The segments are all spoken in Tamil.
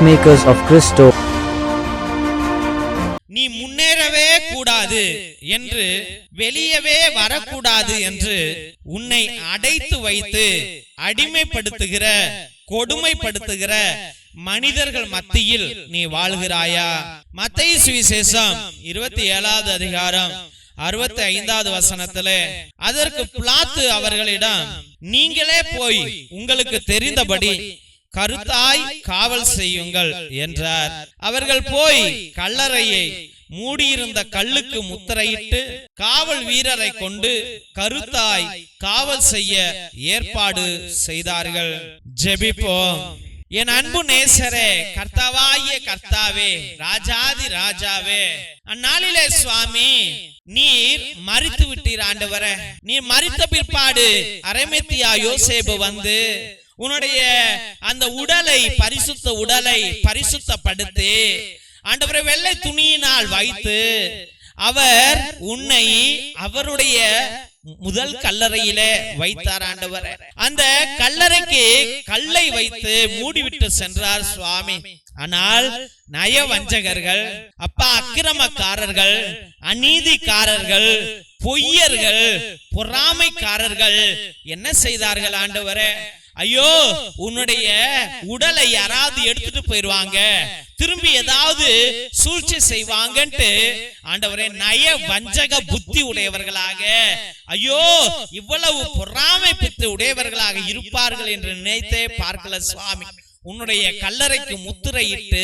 Peacemakers of Christo. நீ முன்னேறவே கூடாது என்று வெளியவே வரக்கூடாது என்று உன்னை அடைத்து வைத்து அடிமைப்படுத்துகிற கொடுமைப்படுத்துகிற மனிதர்கள் மத்தியில் நீ வாழ்கிறாயா மத்திய சுவிசேஷம் இருபத்தி ஏழாவது அதிகாரம் அறுபத்தி ஐந்தாவது வசனத்துல அதற்கு பிளாத்து அவர்களிடம் நீங்களே போய் உங்களுக்கு தெரிந்தபடி கருத்தாய் காவல் செய்யுங்கள் என்றார். அவர்கள் போய் கல்லறையை மூடியிருந்த கல்லுக்கு முத்திரையிட்டு காவல் வீரரை கொண்டு கருத்தாய் காவல் செய்ய ஏற்பாடு செய்தார்கள். ஜெபிப்போம். என் அன்பு நேசரே கர்த்தாவாகிய கர்த்தாவே ராஜாதி ராஜாவே அந்நாளிலே சுவாமி நீர் மறித்து விட்டீர் ஆண்டவரே. நீர் மறித்த பிற்பாடு அரமெத்தியா யோசேப்பு வந்து உன்னுடைய அந்த உடலை பரிசுத்த உடலை பரிசுத்தப்படுத்தி. ஆண்டவரை வெள்ளை துணியினால் வைத்து அவர் உன்னை அவருடைய முதல் கல்லறையிலே வைத்தார் ஆண்டவர். அந்த கல்லறைக்கு கல்லை வைத்து மூடிவிட்டு சென்றார் சுவாமி. ஆனால் நய வஞ்சகர்கள் அப்பா அக்கிரமக்காரர்கள் அநீதிக்காரர்கள் பொய்யர்கள் பொறாமைக்காரர்கள் என்ன செய்தார்கள் ஆண்டவரே? ஐயோ உன்னுடைய உடலை யாராவது எடுத்துட்டு போயிருவாங்க. திரும்பி ஏதாவது சூழ்ச்சி செய்வாங்கன்ட்டு ஆண்டவரே நய வஞ்சக புத்தி உடையவர்களாக. ஐயோ இவ்வளவு பொறாமை பித்து உடையவர்களாக இருப்பார்கள் என்று நினைத்தே பார்க்கல சுவாமி. உன்னுடைய கல்லறைக்கு முத்திரையிட்டு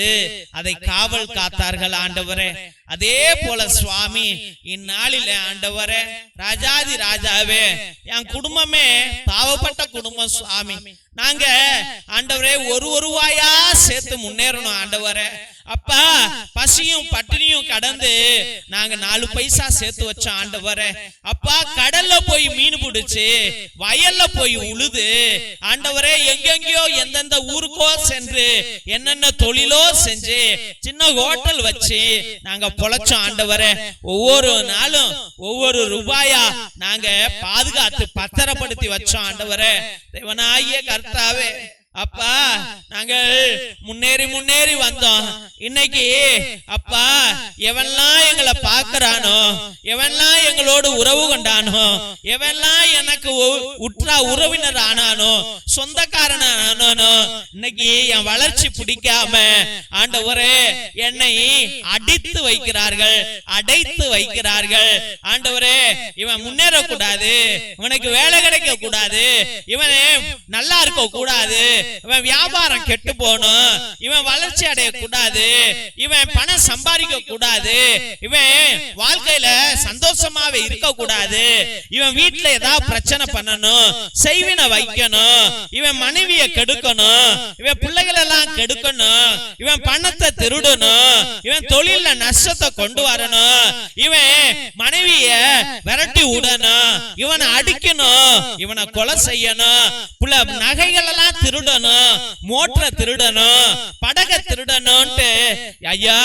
அதை காவல் காத்தார்கள் ஆண்டவரே. அதே போல சுவாமி இந்நாளில ஆண்டவரே ராஜாதி ராஜாவே என் குடும்பமே பாவப்பட்ட குடும்பம் சுவாமி. நாங்க ஆண்டவரே ஒரு ஒரு ரூபாயா சேர்த்து முன்னேறணும் ஆண்டவரே. அப்பா பசியும் பட்டினியும் கடந்து நாங்க நாலு பைசா சேர்த்து வச்சோம் ஆண்டவரே. அப்பா கடல்ல போய் மீன் பிடிச்சு வயல்ல போய் உழுது ஆண்டவரே எங்கெங்கயோ எந்தெந்த ஊருக்கோ சென்று என்னென்ன தொழிலோ செஞ்சு சின்ன ஹோட்டல் வச்சு நாங்க பொழைச்சோம் ஆண்டவரே. ஒவ்வொரு நாளும் ஒவ்வொரு ரூபாயா நாங்க பாதுகாத்து பத்திரப்படுத்தி வச்சோம் ஆண்டவரே. தேவனாகிய கர்த்தாவே அப்பா நாங்கள் முன்னேறி முன்னேறி வந்தோம். இன்னைக்கு அப்பா எவன்லாம் எங்களை பார்க்கறானோ எவன்லாம் எங்களோடு உறவு கொண்டானோ எவன்லாம் எனக்கு உற்றா உறவினர் ஆனானோ சொந்தக்காரன் ஆனானோ இன்னைக்கு என் வளர்ச்சி பிடிக்காம ஆண்டவரே என்னை அடித்து வைக்கிறார்கள் அடைத்து வைக்கிறார்கள். ஆண்டவரே இவன் முன்னேறக்கூடாது இவனுக்கு வேலை கிடைக்க கூடாது இவன் நல்லா இருக்க கூடாது இவன் வியாபாரம் கெட்டு போகணும். இவன் வளர்ச்சி அடைய கூடாது இவன் பணம் சம்பாதிக்க கூடாது. இவன் வாழ்க்கையில சந்தோஷமாவே இருக்க கூடாது. இவன் வீட்டுல ஏதாவது பிரச்சனை பண்ணணும். செய்வினை வைக்கணும். இவன் மனைவிய கெடுக்கணும். இவன் பிள்ளைகள் எல்லாம் கெடுக்கணும். இவன் பணத்தை திருடணும். இவன் தொழில நஷ்டத்தை கொண்டு வரணும். இவன் மனைவிய விரட்டி விடணும். இவனை அடிக்கணும். இவனை கொலை செய்யணும். நகைகள் எல்லாம் திருடணும். மோட்டரை திருடணும் படக திருடணும்ட்டு ஐயா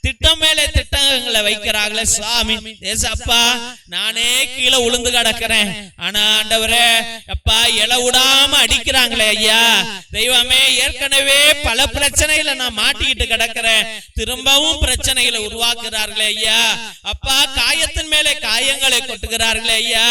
திட்டம் மேலே திட்டங்களை வைக்கிறாங்களே சுவாமி ஏசப்பா நானே கீழே உளுந்து கிடக்கிறேன். ஆனா ஆண்டவரே அப்பா இல விடாம அடிக்கிறாங்களே ஐயா. தெய்வமே ஏற்கனவே பல பிரச்சனைகளை நான் மாட்டிக்கிட்டு கிடக்கிறேன். திரும்பவும் பிரச்சனைகளை உருவாக்குறார்களே ஐயா. அப்பா காயத்தின் மேலே காயங்களை கொட்டுகிறார்களே ஐயா.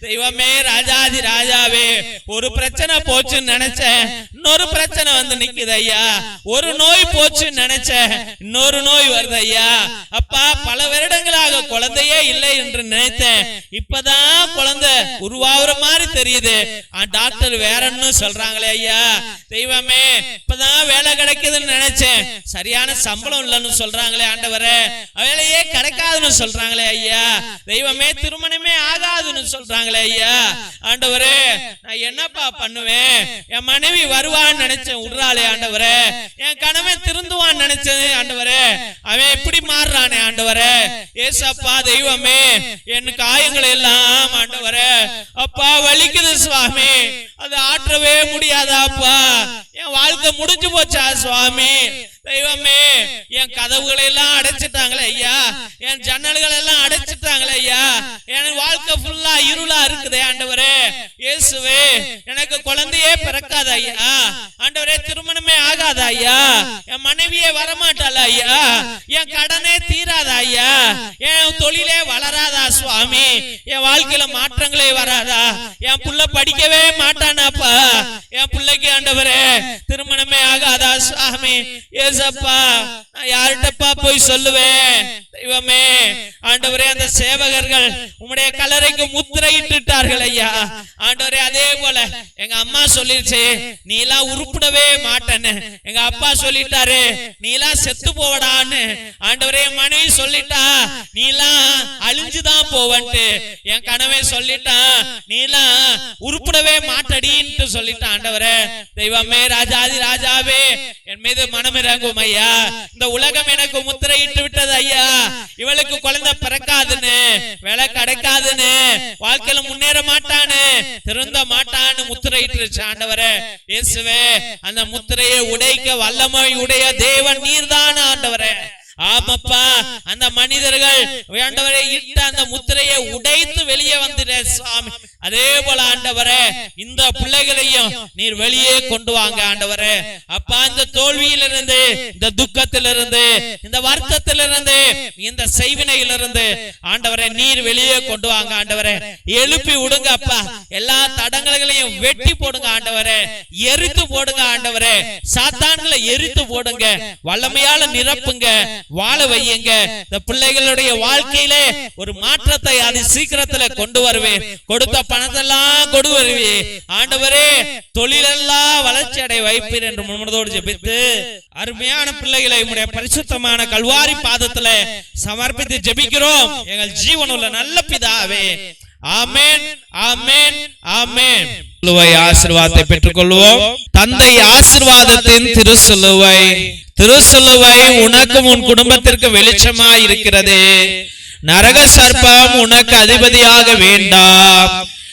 தெய்வமே ராஜாதி ராஜாவே ஒரு பிரச்சனை போச்சுன்னு நினைச்சேன். இன்னொரு பிரச்சனை வந்து நிக்குது ஐயா. ஒரு நோய் போச்சுன்னு நினைச்சேன். இன்னொரு நோய் வருது ஐயா. அப்பா பல வருடங்களாக குழந்தையே இல்லை என்று நினைத்தேன். இப்பதான் குழந்தை உருவாகுற மாதிரி தெரியுது. டாக்டர் வேறன்னு சொல்றாங்களே ஐயா. தெய்வமே இப்பதான் வேலை கிடைக்குதுன்னு நினைச்சேன். சரியான சம்பளம் இல்லைன்னு சொல்றாங்களே ஆண்டவரே. வேலையே கிடைக்காதுன்னு சொல்றாங்களே ஐயா. தெய்வமே திருமணமே ஆகாதுன்னு சொல்றாங்களே ஐயா. ஆண்டவரே நான் என்னப்பா பண்ணுவேன்? என் மனைவி வருவான்னு நினைச்சேன் விடுறாளே ஆண்டவரே. என் கணவன் திருந்துவான்னு நினைச்சது ஆண்டவரே. அவன் எப்படி மாறுறானே ஆண்டவரே. ஏசப்பா தெய்வமே என் காயங்கள் எல்லாம் ஆண்டவரே. அப்பா வலிக்குது சுவாமி. அது ஆற்றவே முடியாதாப்பா. என் வாழ்க்கை முடிஞ்சு போச்சா சுவாமி? தெய்வமே என் கதவுகளை எல்லாம் அடைச்சிட்டாங்களே ஐயா என் ஜன்னல்கள் எல்லாம் அடைச்சிட்டாங்களே ஐயா என் வாழ்க்கை ஃபுல்லா இருளா இருக்குதே ஆண்டவரே இயேசுவே எனக்கு குழந்தையே பிறக்காத ஐயா ஆண்டவரே திருமணமே ஆகாத ஐயா என் மனைவியே வரமாட்டாள ஐயா என் கடனே தீராத ஐயா என் தொழிலே வளராதா சுவாமி என் வாழ்க்கையில மாற்றங்களே வராதா என் புள்ள படிக்கவே மாட்டானாப்பா என் பிள்ளைக்கு ஆண்டவரே திருமணமே ஆகாதா சுவாமி ஏசப்பா நான் யார்கிட்டப்பா போய் சொல்லுவேன்? தெய்வமே ஆண்டவரே அந்த சேவகர்கள் உம்முடைய கலரைக்கு முத்திரையிட்டுட்டார்கள் ஐயா. ஆண்டவரே அதே போல எங்க அம்மா சொல்லிருச்சு நீ எல்லாம் உருப்பிடவே மாட்டேன்னு. எங்க அப்பா சொல்லிட்டாரு நீ எல்லாம் செத்து போவடான்னு. ஆண்டவரே மனைவி சொல்லிட்டா நீ எல்லாம் அழிஞ்சுதான் போவன்ட்டு. என் கனவே சொல்லிட்டான் நீ எல்லாம் உருப்பிடவே மாட்டடின்ட்டு சொல்லிட்டான் ஆண்டவரே. தெய்வமே ராஜாதி ராஜாவே என் மீது மனமிறங்கும் ஐயா. இந்த உலகம் எனக்கு முத்திரையிட்டு விட்டது ஐயா. இவளுக்கு குழந்தை பிறக்காதுன்னு வேலை கிடைக்காதுன்னு வாழ்க்கையில முன்னேற மாட்டானு திருந்த மாட்டான்னு முத்திரையிட்டு ஆண்டவரே. இயேசுவே அந்த முத்திரையை உடைக்க வல்லமை உடைய தேவன் நீர்தான் ஆண்டவரே. ஆமாப்பா அந்த மனிதர்கள் வேண்டவரை இட்டு அந்த முத்திரையை உடைத்து வெளியே வந்துட சுவாமி. அதே போல ஆண்டவரே இந்த பிள்ளைகளையும் நீர் வெளியே கொண்டு வாங்க ஆண்டவரே. அப்பா இந்த தோல்வியிலிருந்து இந்த துக்கத்திலிருந்து இந்த வருத்தத்திலிருந்து இந்த செய்வினையிலிருந்து ஆண்டவரே நீர் வெளியே கொண்டு வாங்க ஆண்டவரே. எழுப்பி விடுங்க அப்பா. எல்லா தடங்களையும் வெட்டி போடுங்க ஆண்டவரே. எரித்து போடுங்க ஆண்டவரே. சாத்தான்களை எரித்து போடுங்க. வல்லமையால நிரப்புங்க. வாழ வையுங்க. இந்த பிள்ளைகளுடைய வாழ்க்கையிலே ஒரு மாற்றத்தை அது சீக்கிரத்துல கொண்டு வருவேன். கொடுத்த பணத்தெல்லாம் கொடு வருவேன் ஆண்டவரே தொழிலெல்லாம் வளர்ச்சி அடைய வைப்பீர் என்று முன்னதோடு ஜெபித்து அருமையான பிள்ளைகளை உம்முடைய பரிசுத்தமான கல்வாரி பாதத்துல சமர்ப்பித்து ஜெபிக்கிறோம். எங்கள் ஜீவன் உள்ள நல்ல பிதாவே. ஆமென் ஆமென் ஆமென். சிலுவை ஆசீர்வாதத்தை பெற்றுக்கொள்வோம். தந்தை ஆசிர்வாதத்தின் திருசிலுவை திருசிலுவை உனக்கும் உன் குடும்பத்திற்கு வெளிச்சமாய் இருக்கிறது நரக சர்ப்பம் உனக்கு அதிபதியாக வேண்டாம்.